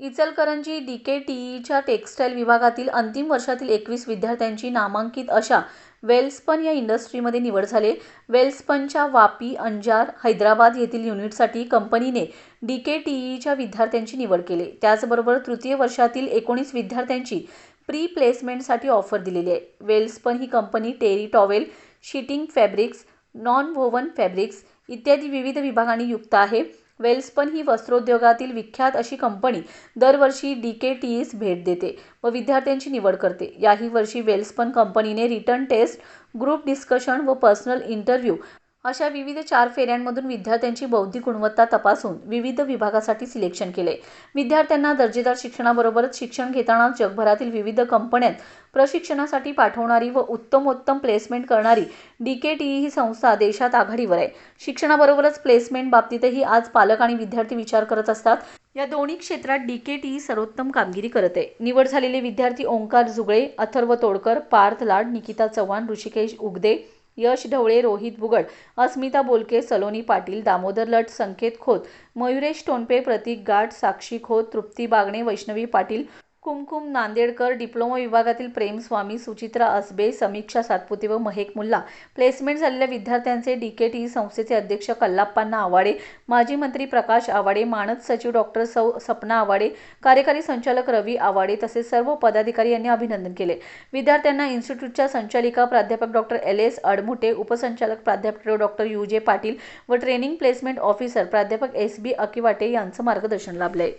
Ichalkaranji D K टीईच्या textile विभागातील अंतिम वर्षातील एकवीस विद्यार्थ्यांची नामांकित अशा वेल्सपन या इंडस्ट्रीमध्ये निवड झाले. वेल्सपनच्या वापी अंजार हैदराबाद येथील युनिटसाठी कंपनीने डी के टी ईच्या विद्यार्थ्यांची निवड केली. त्याचबरोबर तृतीय वर्षातील एकोणीस विद्यार्थ्यांची प्री प्लेसमेंटसाठी ऑफर दिलेली आहे. वेल्सपन ही company terry towel sheeting fabrics non woven fabrics इत्यादी विविध विभागांनी युक्त आहे. वेल्सपन ही वस्त्रोद्योगातील विख्यात अशी कंपनी दरवर्षी डीकेटीईस भेट देते व विद्यार्थ्यांची निवड करते. याही वर्षी वेल्सपन कंपनीने रिटर्न टेस्ट ग्रुप डिस्कशन व पर्सनल इंटरव्ह्यू अशा विविध चार फेऱ्यांमधून विद्यार्थ्यांची बौद्धिक गुणवत्ता तपासून विविध विभागासाठी सिलेक्शन केले. विद्यार्थ्यांना दर्जेदार शिक्षणाबरोबरच शिक्षण घेताना जगभरातील विविध कंपन्यात प्रशिक्षणासाठी पाठवणारी व उत्तमोत्तम प्लेसमेंट करणारी डी के टी ही संस्था देशात आघाडीवर आहे. शिक्षणाबरोबरच प्लेसमेंट बाबतीतही आज पालक आणि विद्यार्थी विचार करत असतात. या दोन्ही क्षेत्रात डी के टी सर्वोत्तम कामगिरी करत आहे. निवड झालेले विद्यार्थी ओंकार जुगळे अथर्व तोडकर पार्थ लाड निकिता चव्हाण ऋषिकेश उगदे यश ढवळे रोहित बुगड अस्मिता बोलके सलोनी पाटील दामोदर लट संकेत खोत मयुरेश टोनपे प्रतीक गाठ साक्षी खोत तृप्ती बागणे वैष्णवी पाटील कुमकुम नांदेडकर डिप्लोमा विभागातील प्रेमस्वामी सुचित्रा असबे समीक्षा सातपुते व महेक मुल्ला. प्लेसमेंट झालेल्या विद्यार्थ्यांचे डीकेटी संस्थेचे अध्यक्ष कल्लाप्पांना आवाडे. माजी मंत्री प्रकाश आवाडे मानद सचिव डॉक्टर सौ सपना आवाडे कार्यकारी संचालक रवी आवाडे तसेच सर्व पदाधिकारी यांनी अभिनंदन केले. विद्यार्थ्यांना इन्स्टिट्यूटच्या संचालिका प्राध्यापक डॉक्टर एल एस अडमुटे उपसंचालक प्राध्यापक डॉक्टर यू जे पाटील व ट्रेनिंग प्लेसमेंट ऑफिसर प्राध्यापक एस बी अकिवाटे यांचं मार्गदर्शन लाभले